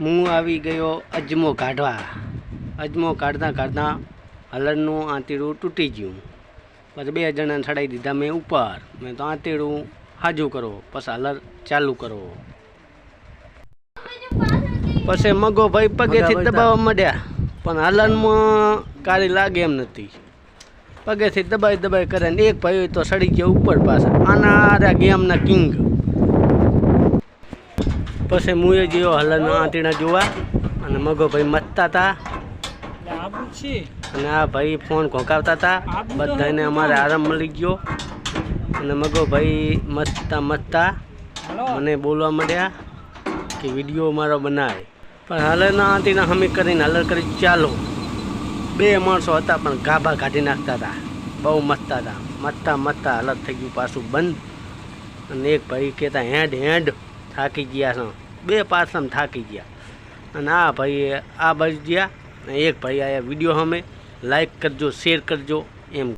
હું આવી ગયો અજમો કાઢવા. અજમો કાઢતા કાઢતા હલરનું આંતીડું તૂટી ગયું. પછી બે જણાને ચડાવી દીધા મેં ઉપર. મેં તો આંતીડું હાજુ કરો પછી હલર ચાલુ કરો. પછી મગો ભાઈ પગેથી દબાવવા માંડ્યા. પણ હલનમાં કાળી લાગે એમ નથી. પગેથી દબાઈ દબાઈ કરે ને એક ભાઈ તો સડી ગયો ઉપર પાછા. આના ગેમના કિંગ. પછી મુએ ગયો હલન આંટીણા જોવા અને મગો ભાઈ મતતા હતા અને આ ભાઈ ફોન ઘોંકાવતા હતા બધાને અમારે આરામ મળી ગયો. અને મગો ભાઈ મતતા મતતા મને બોલવા માંડ્યા કે વીડિયો મારો બનાવે. પણ હલરના આંટીના હમી કરીને હલર કરી ચાલો. બે માણસો હતા પણ ગાભા કાઢી નાખતા હતા બહુ મતતા હતા મતતા મતતા હલત થઈ ગયું પાછું બંધ. અને એક ભાઈ કહેતા હેડ હેડ. થાકી ગયા છો. બે પાસમ થાકી ગયા. અને આ ભાઈએ આ બાજુ ગયા. એક ભાઈ આયા વીડિયો અમે લાઈક કરજો શેર કરજો, એમ